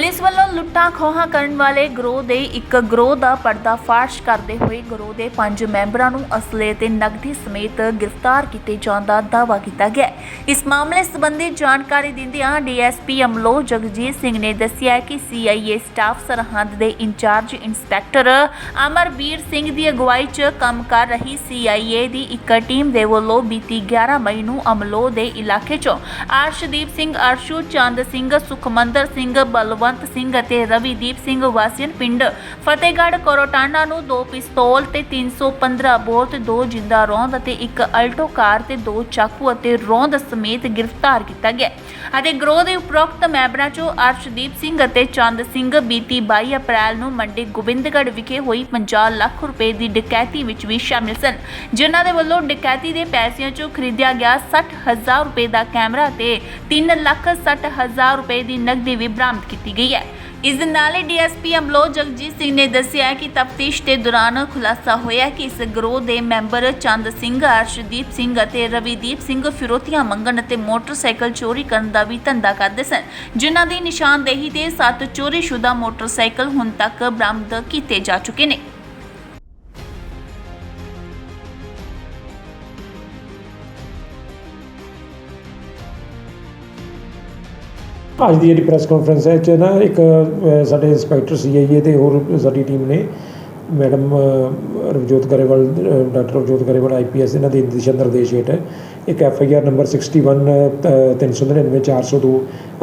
Police ਵੱਲੋਂ ਲੁੱਟਾਂ ਖੋਹਾਂ ਕਰਨ ਵਾਲੇ ਗਰੋਹ ਦੇ ਇੱਕ ਗਰੋਹ ਦਾ ਪਰਦਾਫਾਸ਼ ਕਰਦੇ ਹੋਏ ਗਰੋਹ ਦੇ ਪੰਜ ਮੈਂਬਰਾਂ ਨੂੰ ਅਸਲੇ ਤੇ ਨਕਦੀ ਸਮੇਤ ਗ੍ਰਿਫਤਾਰ ਕੀਤੇ ਜਾਣ ਦਾ ਦਾਅਵਾ ਕੀਤਾ ਗਿਆ ਹੈ। ਇਸ ਮਾਮਲੇ ਸੰਬੰਧੀ ਜਾਣਕਾਰੀ ਦਿੰਦਿਆਂ ਡੀਐਸਪੀ ਅਮਲੋ ਜਗਜੀਤ ਸਿੰਘ ਨੇ ਦੱਸਿਆ ਹੈ ਕਿ ਸੀਆਈਏ ਸਟਾਫ ਸਰਹੰਦ ਦੇ ਇੰਚਾਰਜ ਇੰਸਪੈਕਟਰ ਅਮਰਵੀਰ ਸਿੰਘ ਦੀ ਅਗਵਾਈ 'ਚ ਕੰਮ ਕਰ ਰਹੀ ਸੀਆਈਏ ਦੀ ਇੱਕ ਟੀਮ ਦੇ ਵੱਲੋਂ ਬੀਤੀ 11 ਮਈ ਨੂੰ ਅਮਲੋ ਦੇ ਇਲਾਕੇ 'ਚੋਂ ਅਰਸ਼ਦੀਪ ਸਿੰਘ, ਅਰਸ਼ੂ ਚੰਦ ਸਿੰਘ, ਸੁਖਮੰਦਰ ਸਿੰਘ, ਬਲਵੰਤ ਸਿੰਘ ਅਤੇ ਰਵੀਦੀਪ ਸਿੰਘ ਵਾਸੀਨ ਪਿੰਡ ਫਤਿਹਗੜ੍ਹ ਕੋਰੋਟਾਨਾ ਨੂੰ ਦੋ ਪਿਸਤੌਲ ਤੇ 315 ਬੋਰ ਤੇ ਦੋ ਜਿੰਦਾ ਰੌਂਦ ਅਤੇ ਇੱਕ ਅਲਟੋ ਕਾਰ ਤੇ ਦੋ ਚਾਕੂ ਅਤੇ ਰੌਂਦ ਸਮੇਤ ਗ੍ਰਿਫਤਾਰ ਕੀਤਾ ਗਿਆ। ਅਤੇ ਗਰੋਹ ਦੇ ਉਪਰੋਕਤ ਮੈਂਬਰਾਂ 'ਚੋਂ ਅਰਸ਼ਦੀਪ ਸਿੰਘ ਅਤੇ ਚੰਦ ਸਿੰਘ ਬੀਤੀ 22 ਅਪ੍ਰੈਲ ਨੂੰ ਮੰਡੀ ਗੋਬਿੰਦਗੜ੍ਹ ਵਿਖੇ ਹੋਈ 50 ਲੱਖ ਰੁਪਏ ਦੀ ਡਕੈਤੀ ਵਿੱਚ ਵੀ ਸ਼ਾਮਿਲ ਸਨ, ਜਿਨ੍ਹਾਂ ਦੇ ਵੱਲੋਂ ਡਕੈਤੀ ਦੇ ਪੈਸਿਆਂ 'ਚੋਂ ਖਰੀਦਿਆ ਗਿਆ 60000 ਰੁਪਏ ਦਾ ਕੈਮਰਾ ਤੇ 3 ਲੱਖ 60000 ਰੁਪਏ ਦੀ ਨਕਦੀ ਵੀ ਬਰਾਮਦ ਕੀਤੀ ਗਈ। ਹੈ। ਇਸ ਦੇ ਨਾਲ ਹੀ ਡੀਐਸਪੀ ਅਮਲੋ ਜਗਜੀਤ ਸਿੰਘ ਨੇ ਦੱਸਿਆ ਕਿ ਤਫਤੀਸ਼ ਦੇ ਦੌਰਾਨ ਖੁਲਾਸਾ ਹੋਇਆ ਕਿ ਇਸ ਗਰੋਹ ਦੇ ਮੈਂਬਰ ਚੰਦ ਸਿੰਘ, ਅਰਸ਼ਦੀਪ ਸਿੰਘ ਅਤੇ ਰਵੀਦੀਪ ਸਿੰਘ ਫਿਰੋਤੀਆਂ ਮੰਗਣ ਅਤੇ ਮੋਟਰਸਾਈਕਲ ਚੋਰੀ ਕਰਨ ਦਾ ਵੀ ਧੰਦਾ ਕਰਦੇ ਸਨ, ਜਿਨ੍ਹਾਂ ਦੀ ਨਿਸ਼ਾਨਦੇਹੀ ਤੇ ਸੱਤ ਚੋਰੀਸ਼ੁਦਾ ਮੋਟਰਸਾਈਕਲ ਹੁਣ ਤੱਕ ਬਰਾਮਦ ਕੀਤੇ ਜਾ ਚੁੱਕੇ ਨੇ। ਅੱਜ ਦੀ ਜਿਹੜੀ ਪ੍ਰੈਸ ਕਾਨਫਰੰਸ ਹੈ ਇਹ 'ਚ ਨਾ ਇੱਕ ਸਾਡੇ ਇੰਸਪੈਕਟਰ ਸੀਆਈਏ ਤੇ ਹੋਰ ਸਾਡੀ ਟੀਮ ਨੇ madam Ravjot Grewal doctor Ravjot Grewal IPS ਇਹਨਾਂ ਦੇ ਦਿਸ਼ਾ ਨਿਰਦੇਸ਼ ਹੇਠ ਇੱਕ ਐਫ ਆਈ ਆਰ ਨੰਬਰ 61 ਅ, 399 402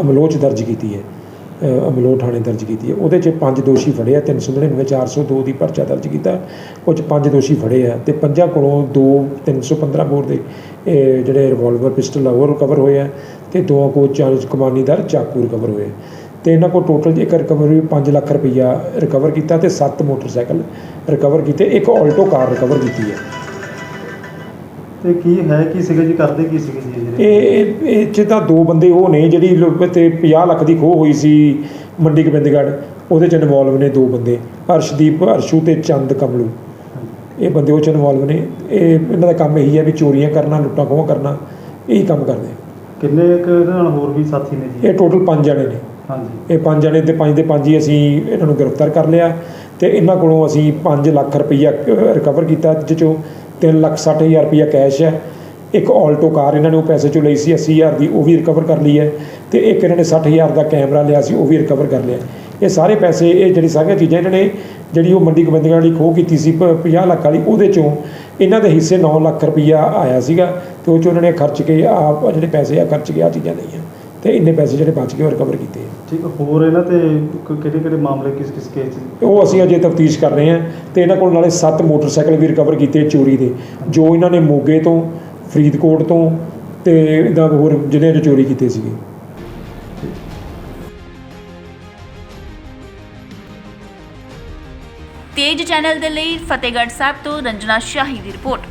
ਅਮਲੋਚ ਦਰਜ ਕੀਤੀ ਹੈ। ਅ, ਅਮਲੋ ਥਾਣੇ ਦਰਜ ਕੀਤੀ ਹੈ। ਉਹਦੇ 'ਚ ਪੰਜ ਦੋਸ਼ੀ ਫੜੇ ਆ 399 402 ਦੀ ਪਰਚਾ ਦਰਜ ਕੀਤਾ। ਉਹ 'ਚ ਪੰਜ ਦੋਸ਼ੀ ਫੜੇ ਆ ਤੇ ਪੰਜਾਂ ਕੋਲੋਂ ਦੋ 315 ਬੋਰ ਦੇ ਜਿਹੜੇ ਰਿਵਾਲਵਰ ਪਿਸਟਲ ਆ ਉਹ ਰਿਕਵਰ ਹੋਏ ਆ। ਤੇ ਦੋ ਕੋ 40 ਕਮਾਨੀਦਾਰ ਚਾਕੂ ਰਿਕਵਰ ਹੋਏ। ਤੇ ਇਹਨਾਂ ਕੋਲ ਟੋਟਲ ਇੱਕ ਰਿਕਵਰੀ 5 ਲੱਖ ਰੁਪਈਆ ਰਿਕਵਰ ਕੀਤਾ ਤੇ 7 ਮੋਟਰਸਾਈਕਲ ਰਿਕਵਰ ਕੀਤੇ ਇੱਕ ਆਲਟੋ ਕਾਰ ਰਿਕਵਰ ਕੀਤੀ ਹੈ। ਤੇ ਕੀ ਹੈ ਕੀ ਸੀਗਾ ਜੀ ਕਰਦੇ ਕੀ ਸੀਗੇ ਜੀ ਇਹ ਜਿਹੜੇ? ਇਹ ਇਹ- 'ਚ ਤਾਂ ਦੋ ਬੰਦੇ ਉਹ ਨੇ ਜਿਹੜੀ ਲੋਕ ਤੇ 50 ਲੱਖ ਦੀ ਖੋਹ ਹੋਈ ਸੀ ਮੰਡੀ ਗੋਬਿੰਦਗੜ੍ਹ ਉਹਦੇ ਚ ਇਨਵੋਲਵ ਨੇ ਦੋ ਬੰਦੇ ਹਰਸ਼ਦੀਪ ਹਰਸ਼ੂ ਤੇ ਚੰਦ ਕਮਲੂ। ਇਹ ਬੰਦੇ ਉਹ ਚ ਇਨਵੋਲਵ ਨੇ। ਇਹ ਇਹਨਾਂ ਦਾ ਕੰਮ ਇਹੀ ਹੈ ਵੀ ਚੋਰੀਆਂ ਕਰਨਾ ਲੁੱਟਾਂ ਖੋਹਾਂ ਕਰਨਾ ਇਹੀ ਕੰਮ ਕਰਦੇ ਆ। ਕਿੰਨੇ ਕੁ ਇਹਦੇ ਨਾਲ ਹੋਰ ਵੀ ਸਾਥੀ ਨੇ ਜੀ? ਇਹ ਟੋਟਲ ਪੰਜ ਜਣੇ ਨੇ। ਹਾਂਜੀ। ਇਹ ਪੰਜ ਜਣੇ ਤੇ ਪੰਜ ਦੇ ਪੰਜ ਹੀ ਅਸੀਂ ਇਹਨਾਂ ਨੂੰ ਗ੍ਰਿਫਤਾਰ ਕਰ ਲਿਆ ਤੇ ਇਹਨਾਂ ਕੋਲੋਂ ਅਸੀਂ 5 ਲੱਖ ਰੁਪਈਆ ਰਿਕਵਰ ਕੀਤਾ ਜਿਸ ਚੋਂ 3 ਲੱਖ 60 ਹਜ਼ਾਰ ਰੁਪਈਆ ਕੈਸ਼ ਹੈ। ਇੱਕ ਆਲਟੋ ਕਾਰ ਇਹਨਾਂ ਨੇ ਉਹ ਪੈਸੇ ਚੋਂ ਲਈ ਸੀ 80 ਹਜ਼ਾਰ ਦੀ ਉਹ ਵੀ ਰਿਕਵਰ ਕਰ ਲਈ ਹੈ ਤੇ ਇੱਕ ਇਹਨਾਂ ਨੇ 60 ਹਜ਼ਾਰ ਦਾ ਕੈਮਰਾ ਲਿਆ ਸੀ ਉਹ ਵੀ ਰਿਕਵਰ ਕਰ ਲਿਆ। ਇਹ ਸਾਰੇ ਪੈਸੇ ਇਹ ਜਿਹੜੀ ਸਾਰੀਆਂ ਚੀਜ਼ਾਂ ਇਹਨਾਂ ਨੇ ਜਿਹੜੀ ਉਹ ਮੰਡੀ ਗੋਬਿੰਦਗੜ੍ਹ ਵਾਲੀ ਖੋਹ ਕੀਤੀ ਸੀ ਪ- 50 ਲੱਖ ਵਾਲੀ ਉਹਦੇ ਚੋਂ ਇਹਨਾਂ ਦੇ ਹਿੱਸੇ 9 ਲੱਖ ਰੁਪਈਆ ਆਇਆ ਸੀਗਾ ਤੇ ਉਹ ਚੋਂ ਉਹਨਾਂ ਨੇ ਖਰਚ ਕੇ ਆਪ ਜਿਹੜੇ ਪੈਸੇ ਆ ਖਰਚ ਕੇ ਆ ਚੀਜ਼ਾਂ ਲਈਆਂ ਤੇ ਇੰਨੇ ਪੈਸੇ ਜਿਹੜੇ ਬਚ ਗਏ ਉਹ ਰਿਕਵਰ ਕੀਤੇ। ਠੀਕ ਆ, ਹੋਰ ਇਹਨਾਂ ਤੇ ਕਿਹੜੇ ਕਿਹੜੇ ਮਾਮਲੇ ਕਿਸ ਕਿਸ ਕੇਸ 'ਚ ਉਹ ਅਸੀਂ ਅਜੇ ਤਫਤੀਸ਼ ਕਰ ਰਹੇ ਹਾਂ ਤੇ ਇਹਨਾਂ ਕੋਲ ਨਾਲੇ 7 ਮੋਟਰਸਾਈਕਲ ਵੀ ਰਿਕਵਰ ਕੀਤੇ ਚੋਰੀ ਦੇ ਜੋ ਇਹਨਾਂ ਨੇ ਮੋਗੇ ਤੋਂ ਫਰੀਦਕੋਟ ਤੋਂ ਤੇ ਇਦਾਂ ਹੋਰ ਜ਼ਿਲ੍ਹਿਆਂ 'ਚ ਚੋਰੀ ਕੀਤੇ ਸੀਗੇ। ਤੇਜ ਚੈਨਲ ਦੇ ਲਈ ਫਤਿਹਗੜ੍ਹ ਸਾਹਿਬ ਤੋਂ ਰੰਜਨਾ ਸ਼ਾਹੀ ਦੀ ਰਿਪੋਰਟ।